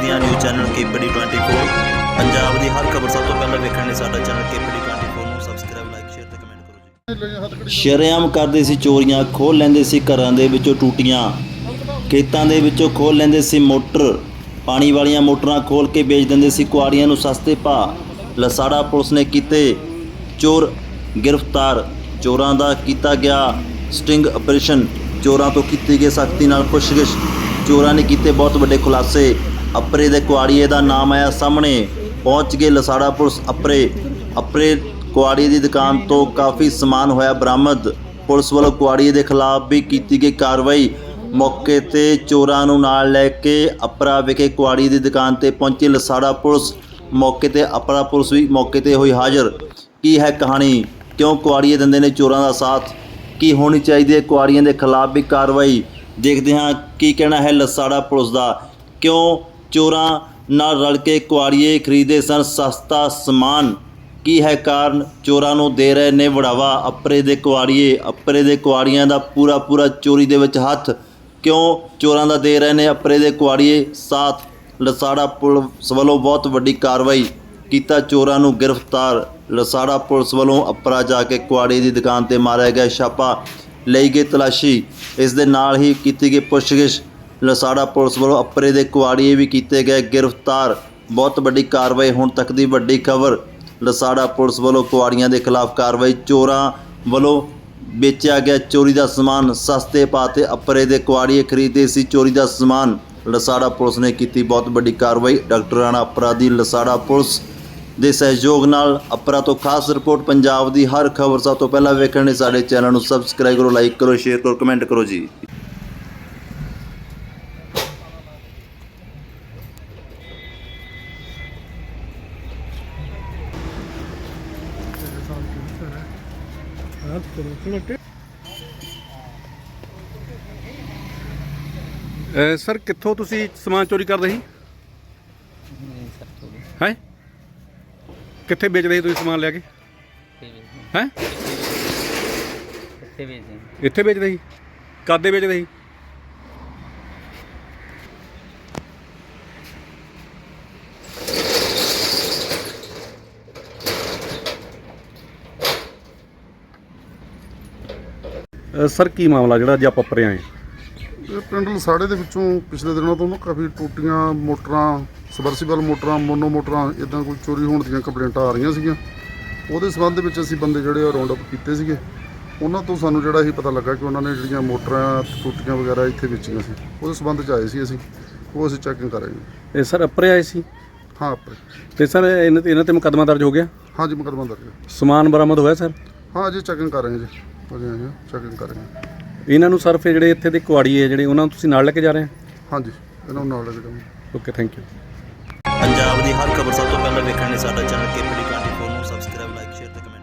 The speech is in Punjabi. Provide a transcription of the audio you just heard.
ਪੰਜਾਬ ਦੀਆਂ ਨਿਊਜ਼ ਚੈਨਲ ਕੇਪੀਡੀ 24 ਪੰਜਾਬ ਦੀ ਹਰ ਖਬਰ ਸਭ ਤੋਂ ਪਹਿਲਾਂ ਵੇਖਣ ਲਈ ਸਾਡਾ ਚੈਨਲ ਕੇਪੀਡੀ 24 ਨੂੰ ਸਬਸਕ੍ਰਾਈਬ ਲਾਈਕ ਸ਼ੇਅਰ ਤੇ ਕਮੈਂਟ ਕਰੋ ਜੀ। ਸ਼ਰੇਆਮ ਕਰਦੇ ਸੀ ਚੋਰੀਆਂ ਖੋਲ ਲੈਂਦੇ ਸੀ ਘਰਾਂ ਦੇ ਵਿੱਚੋਂ ਟੂਟੀਆਂ। ਖੇਤਾਂ ਦੇ ਵਿੱਚੋਂ ਖੋਲ ਲੈਂਦੇ ਸੀ ਮੋਟਰ। ਪਾਣੀ ਵਾਲੀਆਂ ਮੋਟਰਾਂ ਖੋਲ ਕੇ ਵੇਚ ਦਿੰਦੇ ਸੀ ਕੁਆੜੀਆਂ ਨੂੰ ਸਸਤੇ ਭਾਅ। ਲਸਾੜਾ ਪੁਲਿਸ ਨੇ ਕੀਤੇ ਚੋਰ ਗ੍ਰਿਫਤਾਰ। ਚੋਰਾਂ ਦਾ ਕੀਤਾ ਗਿਆ ਸਟਿੰਗ ਆਪਰੇਸ਼ਨ। ਚੋਰਾਂ ਤੋਂ ਕੀਤੀ ਗਈ ਸਖਤੀ ਨਾਲ ਪੁੱਛਗਿੱਛ ਚੋਰਾਂ ਨੇ ਕੀਤੇ ਬਹੁਤ ਵੱਡੇ ਖੁਲਾਸੇ। ਅਪਰੇ ਦੇ ਕੁਆੜੀਏ ਦਾ ਨਾਮ ਆਇਆ ਸਾਹਮਣੇ। ਪਹੁੰਚ ਗਏ ਲਸਾੜਾ ਪੁਲਿਸ ਅਪਰੇ। ਅਪਰੇ ਕੁਆੜੀ ਦੀ ਦੁਕਾਨ ਤੋਂ ਕਾਫੀ ਸਮਾਨ ਹੋਇਆ ਬਰਾਮਦ। ਪੁਲਿਸ ਵੱਲੋਂ ਕੁਆੜੀਏ ਦੇ ਖਿਲਾਫ ਵੀ ਕੀਤੀ ਗਈ ਕਾਰਵਾਈ। ਮੌਕੇ ਤੇ ਚੋਰਾਂ ਨੂੰ ਨਾਲ ਲੈ ਕੇ ਅਪਰਾ ਵਿਖੇ ਕੁਆੜੀ ਦੀ ਦੁਕਾਨ ਤੇ ਪਹੁੰਚੀ ਲਸਾੜਾ ਪੁਲਿਸ। ਮੌਕੇ ਤੇ ਅਪਰਾ ਪੁਲਿਸ ਵੀ ਮੌਕੇ ਤੇ ਹੋਈ ਹਾਜ਼ਰ। ਕੀ ਹੈ ਕਹਾਣੀ? ਕਿਉਂ ਕੁਆੜੀਏ ਦਿੰਦੇ ਨੇ ਚੋਰਾਂ ਦਾ ਸਾਥ? ਕੀ ਹੋਣੀ ਚਾਹੀਦੀ ਹੈ ਕੁਆੜੀਆਂ ਦੇ ਖਿਲਾਫ ਵੀ ਕਾਰਵਾਈ? ਦੇਖਦੇ ਹਾਂ ਕੀ ਕਹਿਣਾ ਹੈ ਲਸਾੜਾ ਪੁਲਿਸ ਦਾ। ਕਿਉਂ ਚੋਰਾਂ ਨਾਲ ਰਲ ਕੇ ਕੁਆੜੀਏ ਖਰੀਦੇ ਸਨ ਸਸਤਾ ਸਮਾਨ। ਕੀ ਹੈ ਕਾਰਨ? ਚੋਰਾਂ ਨੂੰ ਦੇ ਰਹੇ ਨੇ ਵੜਾਵਾ। ਅਪਰੇ ਦੇ ਕੁਆੜੀਏ ਅਪਰੇ ਦੇ ਕੁਆੜੀਆਂ ਦਾ ਪੂਰਾ ਪੂਰਾ ਚੋਰੀ ਦੇ ਵਿੱਚ ਹੱਥ। ਕਿਉਂ? ਚੋਰਾਂ ਦਾ ਦੇ ਰਹੇ ਨੇ ਅਪਰੇ ਦੇ ਕੁਆੜੀਏ ਸਾਥ ਲਸਾੜਾ ਪੁਲਿਸ ਵੱਲੋਂ ਬਹੁਤ ਵੱਡੀ ਕਾਰਵਾਈ ਕੀਤਾ। ਚੋਰਾਂ ਨੂੰ ਗ੍ਰਿਫਤਾਰ। ਲਸਾੜਾ ਪੁਲਿਸ ਵੱਲੋਂ ਅਪਰਾ ਜਾ ਕੇ ਕੁਆੜੀ ਦੀ ਦੁਕਾਨ ਤੇ ਮਾਰਿਆ ਗਿਆ ਛਾਪਾ। ਲਈ ਗਈ ਤਲਾਸ਼ੀ। ਇਸ ਦੇ ਨਾਲ ਹੀ ਕੀਤੀ ਗਈ ਪੁੱਛਗਿੱਛ। ਲਸਾੜਾ ਪੁਲਿਸ ਵੱਲੋਂ ਅਪਰੇ ਦੇ ਕੁਆੜੀਏ ਵੀ ਕੀਤੇ ਗਏ ਗ੍ਰਿਫਤਾਰ। ਬਹੁਤ ਵੱਡੀ ਕਾਰਵਾਈ ਹੁਣ ਤੱਕ ਦੀ ਵੱਡੀ ਖਬਰ। ਲਸਾੜਾ ਪੁਲਿਸ ਵੱਲੋਂ ਕੁਆੜੀਆਂ ਦੇ ਖਿਲਾਫ ਕਾਰਵਾਈ ਚੋਰਾਂ ਵੱਲੋਂ ਵੇਚਿਆ ਗਿਆ ਚੋਰੀ ਦਾ ਸਮਾਨ। ਸਸਤੇ ਪਾਤੇ ਤੇ ਅਪਰੇ ਦੇ ਕੁਆੜੀਏ ਖਰੀਦੇ ਸੀ ਚੋਰੀ ਦਾ ਸਮਾਨ। ਲਸਾੜਾ ਪੁਲਿਸ ਨੇ ਕੀਤੀ ਬਹੁਤ ਵੱਡੀ ਕਾਰਵਾਈ। ਡਾਕਟਰ ਡਾਕਟਰਾਣਾ ਅਪਰਾਧੀ ਲਸਾੜਾ ਪੁਲਿਸ ਦੇ ਸਹਿਯੋਗ ਨਾਲ ਅਪਰਾ ਤੋਂ ਖਾਸ ਰਿਪੋਰਟ ਪੰਜਾਬ ਦੀ ਹਰ ਖਬਰ ਸਭ ਤੋਂ ਪਹਿਲਾਂ ਵੇਖਣ ਲਈ ਸਾਡੇ ਚੈਨਲ ਨੂੰ ਸਬਸਕ੍ਰਾਈਬ ਕਰੋ, ਲਾਈਕ ਕਰੋ, ਸ਼ੇਅਰ ਕਰੋ, ਕਮੈਂਟ ਕਰੋ ਜੀ। ਸਰ ਕਿੱਥੋਂ ਤੁਸੀਂ ਸਮਾਨ ਚੋਰੀ ਕਰਦੇ ਸੀ? ਹੈ? ਕਿੱਥੇ ਵੇਚਦੇ ਸੀ ਤੁਸੀਂ ਸਮਾਨ ਲਿਆ ਕੇ? ਹੈ? ਕਿੱਥੇ ਵੇਚਦੇ? ਇੱਥੇ ਵੇਚਦੇ ਸੀ? ਕਾਦੇ ਵੇਚਦੇ ਸੀ? ਸਰ ਕੀ ਮਾਮਲਾ ਜਿਹੜਾ ਅੱਜ ਆਪਾਂ ਪਰੇ ਆਏ ਇਹ ਪਿੰਡ ਲਸਾੜੇ ਦੇ ਵਿੱਚੋਂ ਪਿਛਲੇ ਦਿਨਾਂ ਤੋਂ ਨਾ ਕਾਫੀ ਟੂਟੀਆਂ ਮੋਟਰਾਂ ਸਬਰਸੀਬਲ ਮੋਟਰਾਂ ਮੋਨੋ ਮੋਟਰਾਂ ਇਦਾਂ ਕੋਈ ਚੋਰੀ ਹੋਣ ਦੀਆਂ ਕੰਪਲੇਂਟਾਂ ਆ ਰਹੀਆਂ ਸੀਗੀਆਂ। ਉਹਦੇ ਸੰਬੰਧ ਵਿੱਚ ਅਸੀਂ ਬੰਦੇ ਜਿਹੜੇ ਆ ਰਾਉਂਡ ਅਪ ਕੀਤੇ ਸੀਗੇ। ਉਹਨਾਂ ਤੋਂ ਸਾਨੂੰ ਜਿਹੜਾ ਇਹ ਪਤਾ ਲੱਗਾ ਕਿ ਉਹਨਾਂ ਨੇ ਜਿਹੜੀਆਂ ਮੋਟਰਾਂ ਟੂਟੀਆਂ ਵਗੈਰਾ ਇੱਥੇ ਵੇਚੀਆਂ ਸੀ। ਉਹਦੇ ਸੰਬੰਧ 'ਚ ਆਏ ਸੀ ਅਸੀਂ। ਉਹ ਅਸੀਂ ਚੈਕਿੰਗ ਕਰ ਰਹੇ ਹਾਂ। ਇਹ ਸਰ ਅੱਪਰੇ ਆਏ ਸੀ? ਹਾਂ ਆਪਰੇ ਤੇ ਸਰ ਇਹਨਾਂ ਤੇ ਇਹਨਾਂ ਤੇ ਮੁਕੱਦਮਾ ਦਰਜ ਹੋ ਗਿਆ? ਹਾਂਜੀ ਮੁਕੱਦਮਾ ਦਰਜ ਹੈ। ਸਮਾਨ ਬਰਾਮਦ ਹੋਇਆ ਸਰ? ਹਾਂ ਅਜੇ ਚੈਕਿੰਗ ਕਰ ਰਹੇ ਹਾਂ ਜੀ। ਅਜੇ ਆਏ ਹਾਂ ਚੈਕਿੰਗ ਕਰ ਰਹੇ ਹਾਂ ਇਹਨਾਂ ਨੂੰ ਸਰ ਫਿਰ ਜਿਹੜੇ ਇੱਥੇ ਦੇ ਕੁਆੜੀਏ ਜਿਹੜੇ ਉਹਨਾਂ ਨੂੰ ਤੁਸੀਂ ਨਾਲ ਲੈ ਕੇ ਜਾ ਰਹੇ ਹੋ? ਹਾਂਜੀ ਇਹਨਾਂ ਨੂੰ ਨਾਲ ਲੈ ਕੇ ਜਾਵਾਂਗੇ। ਓਕੇ ਥੈਂਕ ਯੂ ਪੰਜਾਬ ਦੀ ਹਰ ਖਬਰ ਸਭ ਤੋਂ ਪਹਿਲਾਂ ਵੇਖਣ ਲਈ ਸਾਡਾ ਚੈਨਲ ਕੇਪੀਡੀ 24 ਨੂੰ ਸਬਸਕ੍ਰਾਈਬ ਲਾਈਕ ਸ਼ੇਅਰ ਤੇ ਕਮੈਂਟ